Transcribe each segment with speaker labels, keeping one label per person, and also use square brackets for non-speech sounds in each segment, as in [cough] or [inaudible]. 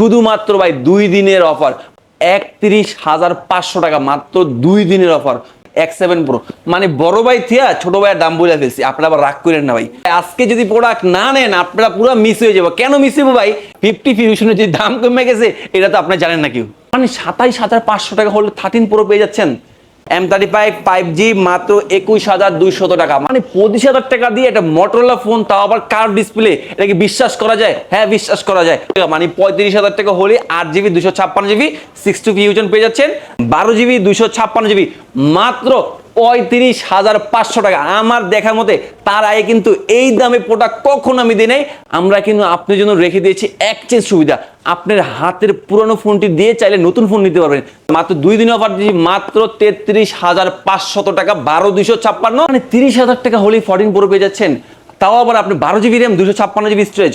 Speaker 1: শুধুমাত্র ভাই দুই দিনের অফার একত্রিশ হাজার পাঁচশো টাকা, মাত্র দুই দিনের অফার এক সেভেন প্রো মানে বড় ভাই থিয়া, ছোট ভাইয়ের দাম বলে ফেলছি, আপনারা আবার রাগ করেন না ভাই। আজকে যদি প্রোডাক্ট না নেন, আপনারা পুরো মিস হয়ে যাব। কেন মিস হব ভাই? ফিফটি ফিউশনের যে দাম কমে গেছে, এটা তো আপনারা জানেন না কেউ। মানে সাতাইশ হাজার পাঁচশো টাকা হলে থার্টিন প্রো পেয়ে যাচ্ছেন। M thirty five five G মাত্র একুশ হাজার দুইশত টাকা। মানে পঁচিশ হাজার টাকা দিয়ে একটা মোটরলা ফোন তাও আবার কার ডিসপ্লে এটা কি বিশ্বাস করা যায়? হ্যাঁ বিশ্বাস করা যায়। মানে পঁয়ত্রিশ হাজার টাকা হলে আট জিবি দুশো ছাপ্পান্ন জিবি সিক্স টু ফিউজন পেয়ে যাচ্ছেন, বারো জিবি দুশো ছাপ্পান্ন জিবি, মাত্র পঁয়ত্রিশ হাজার পাঁচশো টাকা। আমার দেখার মতে তার আগে কিন্তু এই দামে প্রোডাক্ট কখন আমি দিই নাই। আমরা কিন্তু আপনার জন্য রেখে দিয়েছি এক্সচেঞ্জ সুবিধা। আপনার হাতের পুরনো ফোনটি দিয়ে চাইলে নতুন ফোন নিতে পারবেন। মাত্র দুই দিন অফার দিয়েছি, মাত্র তেত্রিশ হাজার পাঁচশত টাকা, বারো দুইশো ছাপ্পান্ন। মানে তিরিশ হাজার টাকা হলেই ফোরটিন প্রো পেয়ে যাচ্ছেন। তাও আবার আপনি বারো জিবি র্যাম দুশো ছাপ্পান্ন জিবি স্টোরেজ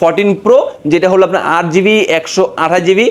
Speaker 1: ফোরটিন প্রো যেটা হলো আপনার আট জিবি একশো আঠাশ জিবি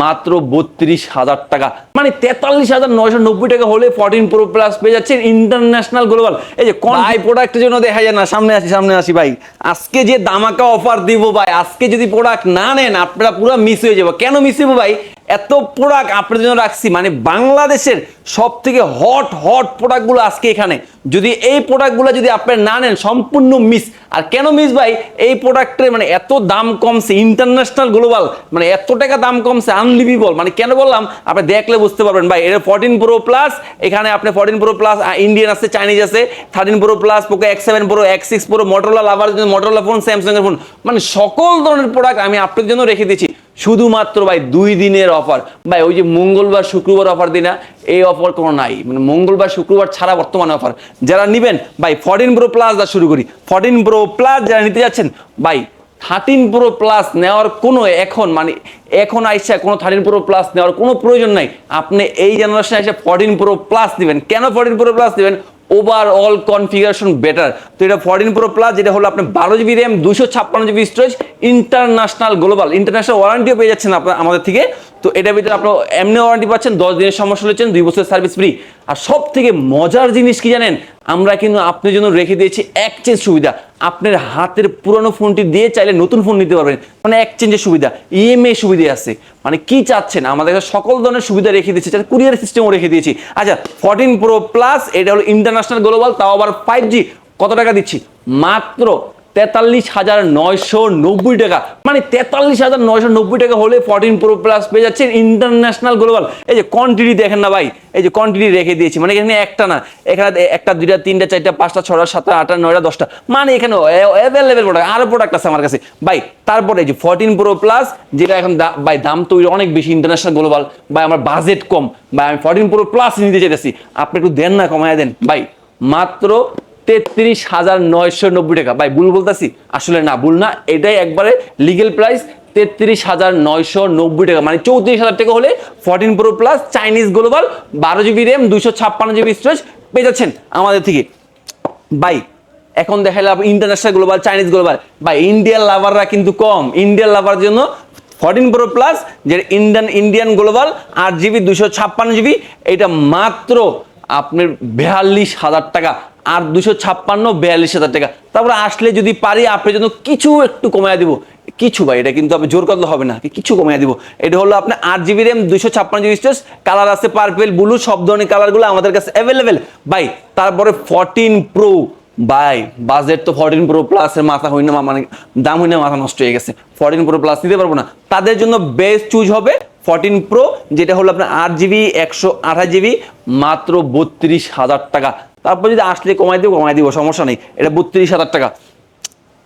Speaker 1: মাত্র বত্রিশ হাজার টাকা। মানে তেতাল্লিশ হাজার নয়শো নব্বই টাকা হলে ফোরটিন প্রো প্লাস পেয়ে যাচ্ছেন ইন্টারন্যাশনাল গ্লোবাল এই যে কোন ভাই প্রোডাক্টের জন্য দেখা যায় না। সামনে আসি সামনে আসি ভাই। আজকে যে দামাকা অফার দিব ভাই, আজকে যদি প্রোডাক্ট না নেন, আপনারা পুরো মিস হয়ে যাব। কেন মিস হব ভাই? এত প্রোডাক্ট আপনাদের জন্য রাখছি। মানে বাংলাদেশের সব থেকে হট হট প্রোডাক্টগুলো আজকে এখানে। যদি এই প্রোডাক্টগুলো যদি আপনারা না নেন, সম্পূর্ণ মিস আর কেন মিস ভাই? এই প্রোডাক্টের মানে এত দাম কমছে ইন্টারন্যাশনাল গ্লোবাল মানে এত টাকা দাম কমছে আনলিভিবল মানে কেন বললাম? আপনি দেখলে বুঝতে পারবেন। ভাই, এটা ফোরটিন প্রো প্লাস এখানে আপনি ফোরটিন প্রো প্লাস ইন্ডিয়ান আছে চাইনিজ আছে thirteen pro plus Poco X seven pro X six pro Motorola lover জন্য মোটরলা ফোন স্যামসাং এর ফোন মানে সকল ধরনের প্রোডাক্ট আমি আপনাদের জন্য রেখে দিয়েছি শুধুমাত্র ভাই, দুই দিনের অফার ভাই, ওই যে মঙ্গলবার, শুক্রবার অফার দিনা এই অফার কোনো নাই। মানে মঙ্গলবার, শুক্রবার ছাড়া বর্তমানে অফার যারা নেবেন, ভাই ফোরটিন প্রো প্লাস দা শুরু করি। ফোরটিন প্রো প্লাস যারা নিতে যাচ্ছেন, ভাই থার্টিন প্রো প্লাস নেওয়ার কোনো এখন মানে এখন আইসা কোনো থার্টিন প্রো প্লাস নেওয়ার কোনো প্রয়োজন নাই। আপনি এই জেনারেশনে এসে ফর্টিন প্রো প্লাস দিবেন। কেন ফর্টিন প্রো প্লাস দিবেন? ওভারঅল কনফিগারেশন বেটার তো এটা ফোরটিন প্রো প্লাস যেটা হলো আপনার বারো জিবি র্যাম দুশো ছাপ্পান্ন GB storage international global international ওয়ারেন্টিও পেয়ে যাচ্ছেন আপনার আমাদের থেকে। তো এটার ভিতরে আপনার এমনি ওয়ারেন্টি পাচ্ছেন, দশ দিনের সমস্যা হচ্ছেন দুই বছরের সার্ভিস ফ্রি আর সব থেকে মজার জিনিস কি জানেন? আমরা কিন্তু আপনার জন্য রেখে দিয়েছি এক্সচেঞ্জ সুবিধা। আপনার হাতের পুরনো ফোনটি দিয়ে চাইলে নতুন ফোন নিতে পারবেন। মানে এক্সচেঞ্জের সুবিধা ইএমআই সুবিধা আছে। মানে কি চাচ্ছেন? আমাদের কাছে সকল ধরনের সুবিধা রেখে দিয়েছি কুরিয়ার সিস্টেমও রেখে দিয়েছি। আচ্ছা ফোরটিন প্রো প্লাস এটা হলো ইন্টারন্যাশনাল গ্লোবাল তাও আবার ফাইভ জি কত টাকা দিচ্ছি? মাত্র তেতাল্লিশ হাজার নয়শো নব্বই টাকা। মানে তেতাল্লিশ হাজার নয়শো নব্বই টাকা হলে ফোরটিন প্রো প্লাস পেয়ে যাচ্ছেন ইন্টারন্যাশনাল গ্লোবাল এই যে কোয়ান্টিটি দেখেন না ভাই, এই যে কোয়ান্টিটি রেখে দিয়েছি। মানে এখানে একটা না, এখানে একটা, দুইটা, তিনটা, চারটা, পাঁচটা, ছটা, সাতটা, আটটা, নয়টা, দশটা। মানে এখানে অ্যাভেলেবেল প্রোডাক্ট আরও প্রোডাক্ট আছে আমার কাছে। ভাই, তারপরে এই যে ফোরটিন প্রো প্লাস যেটা এখন ভাই, দাম তো অনেক বেশি ইন্টারন্যাশনাল গ্লোবাল ভাই, আমার বাজেট কম। ভাই, আমি ফোরটিন প্রো প্লাস নিতে চাইতেছি। আপনি একটু দেন না কমায় দেন। ভাই, মাত্র তেত্রিশ হাজার নয়শো নব্বই টাকা। ভাই, ভুল বলতেছি? আসলে না, ভুল না। এটাই একবারে লিগেল প্রাইস তেত্রিশ হাজার নয়শো নব্বই টাকা। মানে চৌত্রিশ হাজার টাকা হলে fourteen pro plus Chinese global বারো জিবি র্যাম দুশো ছাপ্পান্ন জিবি স্টোরেজ পেয়ে যাচ্ছেন আমাদের থেকে। ভাই, এখন দেখালাম ইন্টারন্যাশনাল গ্লোবাল চাইনিজ গ্লোবাল ভাই ইন্ডিয়ান লাভাররা কিন্তু কম। ইন্ডিয়ান লাভার জন্য ফোরটিন প্রো প্লাস যে ইন্ডিয়ান ইন্ডিয়ান গ্লোবাল আট জিবি দুশো ছাপ্পান্ন জিবি এটা মাত্র আপনার বিয়াল্লিশ হাজার টাকা। আর দুশো ছাপ্পান্ন বিয়াল্লিশ হাজার টাকা। তারপরে আসলে যদি পারি আপনার জন্য কিছু একটু কমায় দিব। কিছু ভাই, এটা কিন্তু আপনি জোর করলে হবে না। কিছু কমায় দিব। এটা হলো আপনার আট জিবি র্যাম দুশো ছাপ্পান্ন জিবি স্টোরেজ, কালার আছে পার্পেল, ব্লু, সব ধরনের কালারগুলো আমাদের কাছে অ্যাভেলেবেল ভাই, তারপরে ফোরটিন প্রো ভাই বাজেট তো ফোরটিন প্রো প্লাসের মাথা হই না মানে দাম হই না মাথা নষ্ট হয়ে গেছে। ফোরটিন প্রো প্লাস নিতে পারব না। তাদের জন্য বেস্ট চুজ হবে ফোরটিন প্রো যেটা হলো আপনার আট জিবি, একশো আঠাশ জিবি, মাত্র বত্রিশ হাজার টাকা। তারপর যদি আসলে কমাই দিব কমাই দিব, সমস্যা নেই। এটা বত্রিশ হাজার টাকা।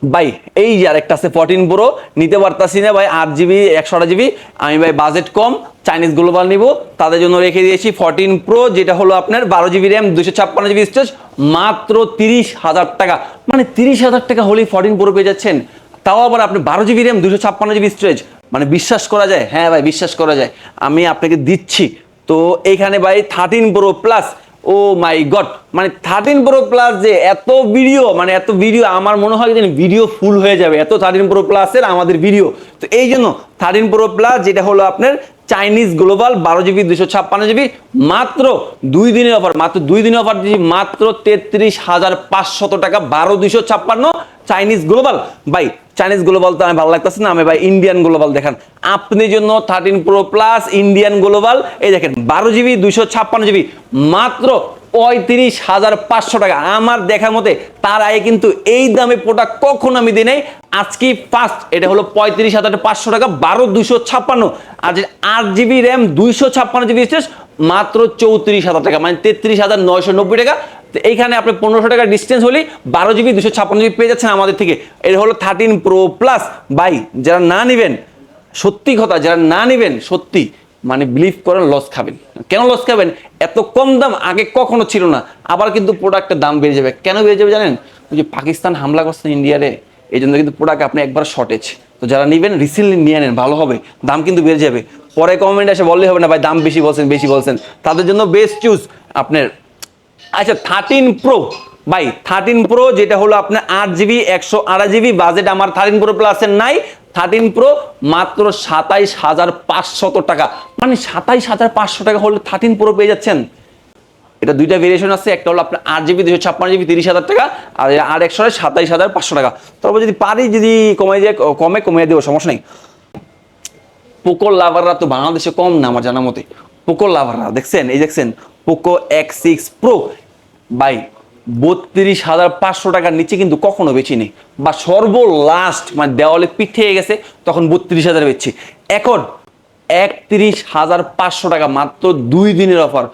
Speaker 1: ভাই, এই যে আরেকটা আছে ফোরটিন প্রো নিতে পারতাছি না ভাই, আট জিবি একশো আট জিবি আমি ভাই বাজেট কম চাইনিজ গ্লোবাল নিব। তাদের জন্য রেখে দিয়েছি ফোরটিন প্রো যেটা হলো আপনার বারো জিবি র্যাম দুশো ছাপ্পান্ন জিবি স্টোরেজ মাত্র তিরিশ হাজার টাকা। মানে তিরিশ হাজার টাকা হলেই ফোরটিন প্রো পেয়ে যাচ্ছেন। তাও আবার আপনি বারো জিবি র্যাম দুশো ছাপ্পান্ন জিবি স্টোরেজ মানে বিশ্বাস করা যায়? হ্যাঁ ভাই, বিশ্বাস করা যায়। আমি আপনাকে দিচ্ছি। তো এইখানে ভাই thirteen pro plus oh my god. মানে থার্টিন প্রো প্লাস যে এত ভিডিও মানে এত ভিডিও আমার মনে হয় যে ভিডিও ফুল হয়ে যাবে। এত থার্টিন প্রো প্লাসের আমাদের ভিডিও তো এই জন্য থার্টিন প্রো প্লাস যেটা হলো আপনার চাইনিজ গ্লোবাল বারো জিবি দুশো ছাপ্পান্ন জিবি মাত্র দুই দিনের অফার মাত্র দুই দিনের অফার দিচ্ছি মাত্র তেত্রিশ হাজার পাঁচশত টাকা, বারো দুশো ছাপ্পান্ন চাইনিজ গ্লোবাল ভাই চাইনিজ গ্লোবাল তো আমি ভালো লাগতেছে না, আমি ভাই ইন্ডিয়ান গ্লোবাল দেখান। আপনি জন্য thirteen pro plus Indian global এই দেখেন, বারো জিবি দুইশো ছাপ্পান্ন জিবি মাত্র পঁয়ত্রিশ হাজার পাঁচশো টাকা। আমার দেখার মতে, তার আগে কিন্তু এই দামে প্রোডাক্ট কখনো আমি দিই নাই। আজকে ফার্স্ট এটা হলো পঁয়ত্রিশ হাজার পাঁচশো টাকা, বারো দুশো ছাপ্পান্ন। আর আট জিবি র্যাম দুইশো ছাপ্পান্ন জিবি স্টেজ মাত্র চৌত্রিশ হাজার টাকা মানে তেত্রিশ হাজার নয়শো নব্বই টাকা। তো এইখানে আপনি পনেরোশো টাকা ডিস্টেন্স হলেই বারো জিবি দুশো ছাপ্পান্ন জিবি পেয়ে যাচ্ছেন আমাদের থেকে। এটা হলো থার্টিন প্রো প্লাস বাই যারা না নেবেন, সত্যি কথা, যারা না নেবেন, সত্যি মানে বিলিভ করেন লস খাবেন। কেন লস খাবেন? এত কম দাম আগে কখনো ছিল না। আবার কিন্তু প্রোডাক্টের দাম বেড়ে যাবে। কেন বেড়ে যাবে জানেন? ওই যে পাকিস্তান হামলা করছে ইন্ডিয়ারে এই জন্য কিন্তু প্রোডাক্ট আপনি একবার শর্টেজ তো যারা নেবেন রিসেন্টলি নিয়ে নেন, ভালো হবে। দাম কিন্তু বেড়ে যাবে। পরে কমেন্ট এসে বললেই হবে না, ভাই, দাম বেশি বলছেন বেশি বলছেন। তাদের জন্য বেস্ট চুজ আপনার আচ্ছা থার্টিন প্রো ভাই থার্টিন প্রো যেটা হলো আপনার আট জিবি একশো আড়াই জিবি বাজেট আমার থার্টিন প্রো প্লাসের নাই। থার্টিন প্রো মাত্র সাতাইশ হাজার পাঁচশত টাকা। মানে সাতাইশ হাজার পাঁচশো টাকা হলে থার্টিন প্রো পেয়ে যাচ্ছেন। এটা দুইটা ভেরিয়েশন আছে, একটা হলো আপনার আট জিবি দুশো ছাপ্পান্ন জিবি তিরিশ হাজার টাকা, আর আর একশো সাতাইশ হাজার পাঁচশো টাকা। তারপর যদি পারি, যদি কমে যায়, কমে, কমিয়ে দেবো, সমস্যা নেই। পোকো লাভাররা তো বাংলাদেশে কম না আমার জানা মতে। পোকো লাভাররা, দেখছেন? এই দেখছেন? Poco X six pro by বত্রিশ হাজার পাঁচশো টাকার নিচে কিন্তু কখনো বেশি নেই। বা সর্ব লাস্ট মানে দেওয়ালে পিঠে গেছে, তখন বত্রিশ হাজার বেচছি। এখন একত্রিশ হাজার পাঁচশো টাকা মাত্র দুই দিনের অফার।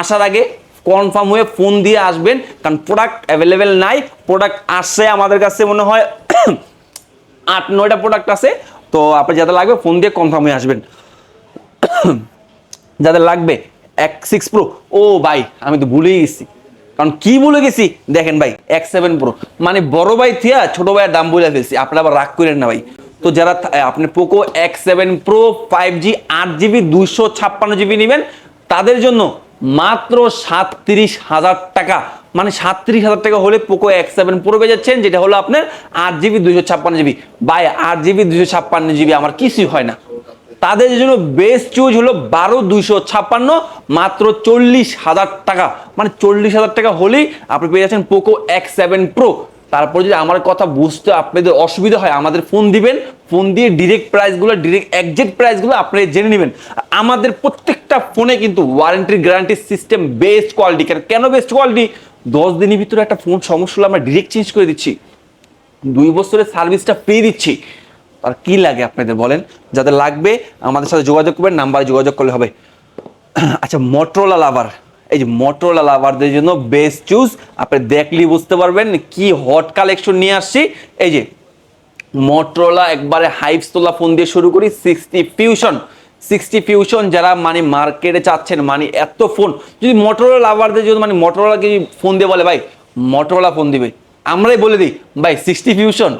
Speaker 1: আসার আগে কনফার্ম হয়ে ফোন দিয়ে আসবেন, কারণ প্রোডাক্ট অ্যাভেলেবেল নাই। প্রোডাক্ট আসছে আমাদের কাছে মনে হয় [clears throat] আট, নয়টা প্রোডাক্ট আছে। তো আপনি যাদের লাগবে ফোন দিয়ে কনফার্ম হয়ে আসবেন। যাদের লাগবে, এক সিক্স প্রো ও ভাই, আমি তো ভুলেই গেছি। কারণ কি ভুলে গেছি? দেখেন ভাই, এক সেভেন প্রো মানে বড় ভাই থিয়া, ছোট ভাইয়ের দাম বলে ফেলছি, আপনারা আবার রাগ করেন না ভাই। তো যারা আপনি Poco X seven pro five G আট জিবি, দুইশো ছাপ্পান্ন জিবি নেবেন, তাদের জন্য মাত্র সাতত্রিশ হাজার টাকা মানে সাতত্রিশ হাজার টাকা হলে পোকো এক্স সেভেন প্রো পেয়ে যাচ্ছেন, যেটা হলো আপনার আট জিবি দুশো ছাপ্পান্ন জিবি। বাই আট জিবি দুশো ছাপ্পান্ন জিবি আমার কিছুই হয় না। তাদের জন্য বেস্ট চুজ হলো বারো, দুইশো ছাপ্পান্ন, মাত্র চল্লিশ হাজার টাকা। মানে চল্লিশ হাজার টাকা হলেই আপনি পেয়ে যাচ্ছেন পোকো এক্স সেভেন প্রো তারপর যদি আমার কথা বুঝতে আপনাদের অসুবিধা হয়, আমাদের ফোন দিবেন ফোন দিয়ে ডিরেক্ট প্রাইসগুলো ডিরেক্ট একজেক্ট প্রাইসগুলো আপনি জেনে নেবেন। আমাদের প্রত্যেকটা ফোনে কিন্তু warranty guarantee system best quality কেন বেস্ট কোয়ালিটি দশ দিনের ভিতরে একটা ফোন সমস্যা হলে আমরা ডিরেক্ট চেঞ্জ করে দিচ্ছি। দুই বছরের সার্ভিসটা ফ্রি দিচ্ছি। আর কি লাগে আপনাদের বলেন? যাদের লাগবে, আমাদের সাথে যোগাযোগ করবেন নাম্বারে যোগাযোগ করলে হবে। আচ্ছা মোটরোলা লাভার এই যে মোটরলা লাভারদের জন্য বেস্ট চুজ আপনি দেখলেই বুঝতে পারবেন কি হট কালেকশন নিয়ে আসছি। এই যে মোটরলা একবারে হাইপস তোলা ফোন দিয়ে শুরু করি সিক্সটি ফিউশন সিক্সটি ফিউশন যারা মানে মার্কেটে চাচ্ছেন মানে এত ফোন যদি মোটরোলা লাভারদের জন্য মানে মোটরোলাকে ফোন দিয়ে বলে, ভাই মোটরোলা ফোন দিবে। আমরাই বলে দিই, ভাই সিক্সটি ফিউশন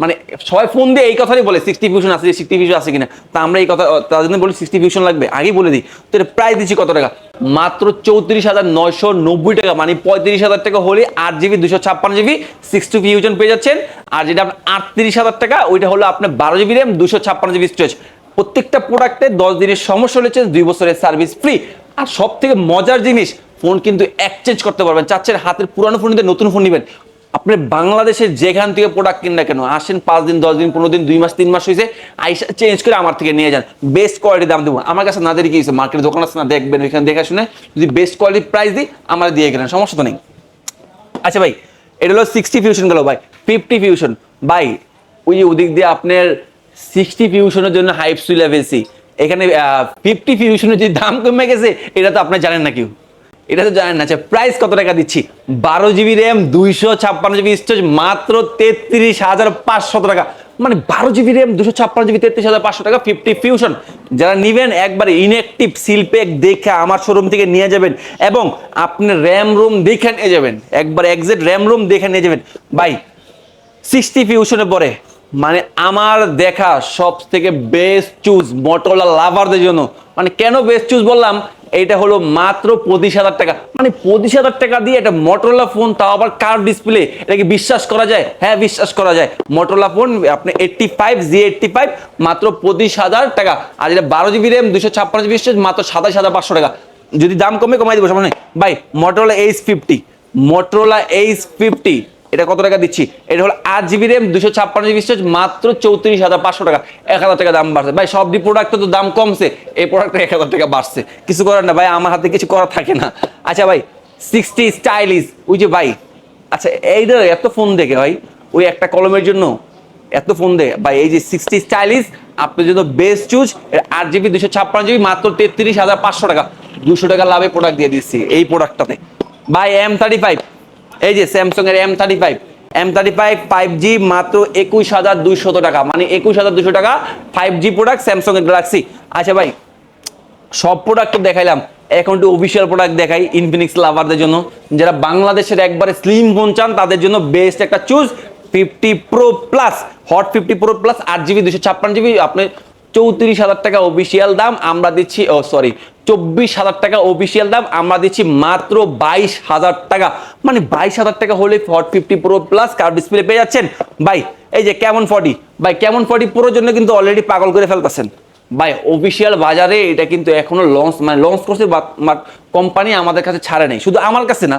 Speaker 1: মানে সবাই ফোন দিয়ে এই কথাই বলে সিক্সটি ফিউশন আছে সিক্সটি ফিউশন আছে কিনা। তা আমরা এই কথা তাদের জন্য বলি সিক্সটি ফিউশন লাগবে। আগেই বলে দিই তো এটা প্রাইস দিচ্ছি কত টাকা? মাত্র চৌত্রিশ হাজার নয়শো নব্বই টাকা মানে পঁয়ত্রিশ হাজার টাকা হলে আট জিবি দুশো ছাপ্পান্ন জিবি সিক্সটি ফিউশন পেয়ে যাচ্ছেন। আর যেটা আপনার আটত্রিশ হাজার টাকা, ওইটা হলো আপনার বারো জিবি র্যাম দুশো ছাপ্পান্ন জিবি স্টোরেজ প্রত্যেকটা প্রোডাক্টে দশ দিনের সমস্যা হলেছে দুই বছরের সার্ভিস ফ্রি আর সব থেকে মজার জিনিস ফোন কিন্তু এক্সচেঞ্জ করতে পারবেন। চাচ্ছেন হাতের পুরানো ফোন নিতে নতুন ফোন নেবেন। আপনি বাংলাদেশের যেখান থেকে প্রোডাক্ট কিন না কেন, আসেন পাঁচ দিন, দশ দিন, পনেরো দিন, দুই মাস, তিন মাস হয়েছে, আইসা চেঞ্জ করে আমার থেকে নিয়ে যান। বেস্ট কোয়ালিটি দাম দেবো। আমার কাছে না দিয়ে কি হয়েছে? মার্কেটের দোকান আছে না, দেখবেন, ওইখানে দেখা শুনে যদি বেস্ট কোয়ালিটি প্রাইস দিই, আমার দিয়ে গেলেন, সমস্যা তো নেই। আচ্ছা ভাই, এটা হলো সিক্সটি ফিউশন গেল ভাই ফিফটি ফিউশন ভাই, ওই যে ওদিক দিয়ে আপনার সিক্সটি ফিউশনের জন্য হাইপ সুইলা ফেলছি এখানে ফিফটি ফিউশনের যে দাম কমে গেছে, এটা তো আপনি জানেন না কেউ। এটা তো জানেন না আচ্ছা প্রাইস কত টাকা দিচ্ছি? বারো জিবি র্যাম দুইশো ছাপ্পান্ন জিবি স্টোরেজ মাত্র তেত্রিশ হাজার পাঁচশো টাকা। মানে বারো জিবি র্যাম দুশো ছাপ্পান্ন জিবি তেত্রিশ হাজার পাঁচশো টাকা ফিফটি ফিউশন যারা নিবেন, একবার ইনঅ্যাক্টিভ সিলপ্যাক দেখে আমার শোরুম থেকে নিয়ে যাবেন এবং আপনি র্যাম রুম দেখে নিয়ে যাবেন। একবার এক্সাক্ট র্যাম রুম দেখে নিয়ে যাবেন। বাই সিক্সটি ফিউশনের পরে মানে আমার দেখা সব থেকে বেস্ট চুজ মোটরলা লাভারদের জন্য। মানে কেন বেস্ট চুজ বললাম? এইটা হলো মাত্র পঁচিশ হাজার টাকা। মানে পঁচিশ হাজার টাকা দিয়ে একটা মোটরলা ফোন তাও আবার কার ডিসপ্লে এটাকে বিশ্বাস করা যায়? হ্যাঁ বিশ্বাস করা যায়। মোটরলা ফোন আপনি eighty five G eighty five মাত্র পঁচিশ হাজার টাকা। আর এটা বারো জিবি র্যাম দুশো ছাপ্পান্ন জিবি মাত্র সাতাশ হাজার পাঁচশো টাকা। যদি দাম কমে, কমাই দেবো সামনে ভাই Motorola H fifty Motorola H fifty এটা কত টাকা দিচ্ছি? এটা হলো আট জিবি র্যাম দুশো ছাপ্পান্ন জিবি স্টোরেজ মাত্র চৌত্রিশ হাজার পাঁচশো টাকা। এক হাজার টাকা দাম বাড়ছে। ভাই, সব প্রোডাক্টের তো দাম কমছে। এই প্রোডাক্টটা এক হাজার টাকা বাড়ছে। কিছু করার না, ভাই, আমার হাতে কিছু করা থাকে না। আচ্ছা ভাই সিক্সটি স্টাইলিশ ওই যে ভাই আচ্ছা এই এইটা এত ফোন দেখে ভাই, ওই একটা কলমের জন্য এত ফোন দে। ভাই, এই যে সিক্সটি স্টাইলিশ আপনার জন্য বেস্ট চুজ আট জিবি দুশো ছাপ্পান্ন জিবি মাত্র তেত্রিশ হাজার পাঁচশো টাকা। দুশো টাকা লাভে প্রোডাক্ট দিয়ে দিচ্ছি এই প্রোডাক্টটাতে ভাই এম থার্টি ফাইভ এই যে স্যামসং এর M thirty five M thirty five five G মাত্র একুশ হাজার দুইশত টাকা মানে একুশ হাজার দুশো টাকা ফাইভ জি প্রোডাক্ট স্যামসং এর গ্যালাক্সি আচ্ছা ভাই, সব প্রোডাক্ট তো দেখাইলাম, এখন একটু অফিসিয়াল প্রোডাক্ট দেখাই ইনফিনিক্স লাভারদের জন্য। যারা বাংলাদেশের একবারে স্লিম ফোন চান, তাদের জন্য বেস্ট একটা choose fifty pro plus hot fifty pro plus আট জিবি দুশো ছাপ্পান্ন জিবি আপনি চৌত্রিশ হাজার টাকা অফিসিয়াল দাম, আমরা দিচ্ছি, ও সরি চব্বিশ হাজার টাকা অফিসিয়াল দাম, আমরা দিচ্ছি মাত্র বাইশ হাজার টাকা। মানে বাইশ হাজার টাকা হলে হট ফিফটি প্রো প্লাস কার ডিসপ্লে পেয়ে যাচ্ছেন। ভাই, এই যে কেমন ফর্টি ভাই, কেমন ফর্টি প্রোর জন্য কিন্তু অলরেডি পাগল করে ফেলতেছেন। ভাই অফিসিয়াল বাজারে এটা কিন্তু এখনও লঞ্চ মানে লঞ্চ করছে কোম্পানি আমাদের কাছে ছাড়ে নেই। শুধু আমার কাছে না,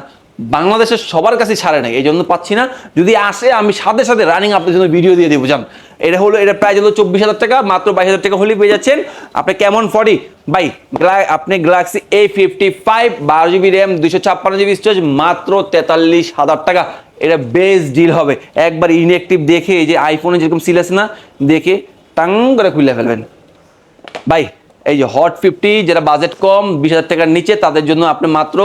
Speaker 1: বাংলাদেশের সবার কাছে ছাড়ে নেই, এই জন্য পাচ্ছি না। যদি আসে, আমি সাথে সাথে রানিং আপনার জন্য ভিডিও দিয়ে দেবো, জান। এটা হলো, এটা প্রায় হলো চব্বিশ হাজার টাকা, মাত্র বাইশ হাজার টাকা হলেই পেয়ে যাচ্ছেন। আপনি কেমন ফরি ভাই আপনি গ্যালাক্সি এ ফিফটি ফাইভ বারো জিবি র্যাম দুশো ছাপ্পান্ন জিবি স্টোরেজ মাত্র তেতাল্লিশ হাজার টাকা। এটা বেস্ট ডিল হবে। একবার ইনএক্টিভ দেখে, এই যে আইফোনে যেরকম সিল আছে না, দেখে টাং করে খুলে ফেলবেন। ভাই, এই যে হট ফিফটি যেটা বাজেট কম, বিশ হাজার টাকার নিচে, তাদের জন্য আপনি মাত্র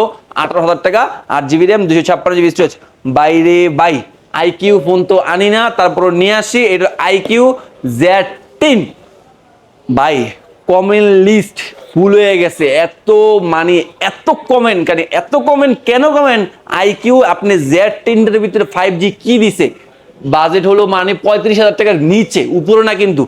Speaker 1: আঠারো হাজার টাকা, আট জিবি র্যাম দুশো ছাপ্পান্ন জিবি স্টোরেজ বাইরে বাই আইকিউ ফোন তো আনি না তারপর নিয়ে আসি। এটা আইকিউ জ্যাড টিন। ভাই কমেন্ট লিস্ট ফুল হয়ে গেছে। এত মানে এত কমেন্ট কেন এত কমেন্ট কেন কমেন্ট আইকিউ আপনি জ্যাড টেনটার ভিতরে ফাইভ জি কি দিছে? বাজেট হলো মানে পঁয়ত্রিশ হাজার টাকার নিচে, উপরে না কিন্তু।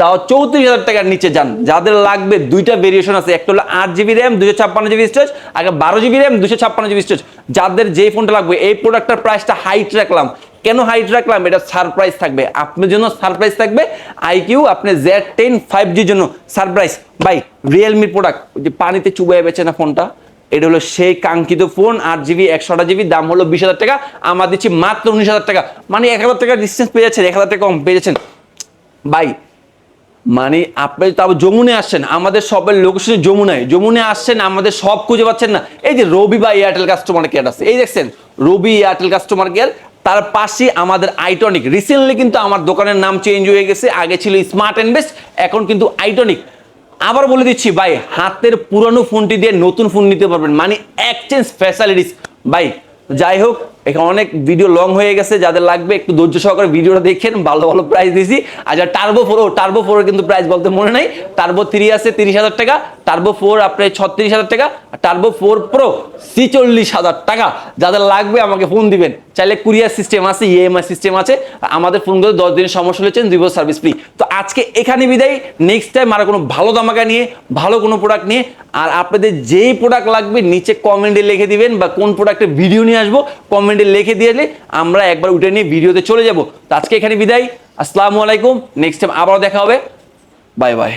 Speaker 1: তাও চৌত্রিশ হাজার টাকার নিচে যান। যাদের লাগবে দুইটা ভেরিয়েশন আছে, একটা হলো আট জিবি র্যাম দুশো ছাপ্পান্ন জিবি স্টোরেজ আগে বারো জিবি র্যাম দুশো ছাপ্পান্ন জিবি স্টোরেজ যাদের যে ফোনটা লাগবে, এই প্রোডাক্টটার প্রাইসটা হাইট রাখলাম। কেন হাইট রাখলাম? এটা সারপ্রাইজ থাকবে। আপনার জন্য সারপ্রাইজ থাকবে। আইকিউ আপনি জেড টেন ফাইভ জির জন্য সারপ্রাইজ বাই রিয়েলমির প্রোডাক্ট যে পানিতে চুবাই বেছে না ফোনটা এটা হলো সেই কাঙ্ক্ষিত ফোন আট জিবি একশো জিবি দাম হলো বিশ হাজার টাকা। আমার দিচ্ছি মাত্র উনিশ হাজার টাকা। মানে এক হাজার টাকার ডিস্টেন্স পেয়ে যাচ্ছেন, এক হাজার টাকা কম পেয়ে যাচ্ছেন। ভাই মানে আপনি তারপর যমুনে আসছেন, আমাদের সবের লোকেশনে যমুনায়। যমুনে আসছেন, আমাদের সব খুঁজে পাচ্ছেন না। এই যে রবি বা এয়ারটেল কাস্টমার কেয়ার আছে, এই দেখছেন, রবি এয়ারটেল কাস্টমার কেয়ার তার পাশে আমাদের আইটনিক। রিসেন্টলি কিন্তু আমার দোকানের নাম চেঞ্জ হয়ে গেছে, আগে ছিল স্মার্ট অ্যান্ড ইনভেস্ট এখন কিন্তু আইটনিক। আবার বলে দিচ্ছি, ভাই, হাতের পুরনো ফোনটি দিয়ে নতুন ফোন নিতে পারবেন। মানে এক্সচেঞ্জ ফ্যাসিলিটিস ভাই, যাই হোক এখানে অনেক ভিডিও লং হয়ে গেছে, যাদের লাগবে একটু ধৈর্য সহকারে ভিডিওটা দেখেন, ভালো ভালো প্রাইস দিয়েছি। আর যা টার্বো ফোর টার্বো ফোর কিন্তু প্রাইস বলতে মনে নাই টার্বো থ্রি আছে তিরিশ হাজার টাকা টার্বো ফোর আপনার ছত্রিশ হাজার টাকা টার্বো ফোর প্রো ছিচল্লিশ হাজার টাকা। যাদের লাগবে আমাকে ফোন দিবেন। চাইলে কুরিয়ার সিস্টেম আছে ইএমআই সিস্টেম আছে। আমাদের ফোনগুলো দশ দিনের সমস্যা হলেছেন দুই বছর সার্ভিস ফ্রি তো আজকে এখানে বিদায়। নেক্সট টাইম আর কোনো ভালো দামাকা নিয়ে, ভালো কোনো প্রোডাক্ট নিয়ে, আর আপনাদের যেই প্রোডাক্ট লাগবে নিচে কমেন্টে লিখে দিবেন বা কোন প্রোডাক্টের ভিডিও নিয়ে আসব কমেন্টে লিখে দিলে আমরা একবার উঠে নিয়ে ভিডিওতে চলে যাব। তো আজকে এখানে বিদায়। আসসালামু আলাইকুম। নেক্সট টাইম আবারও দেখা হবে। Bye bye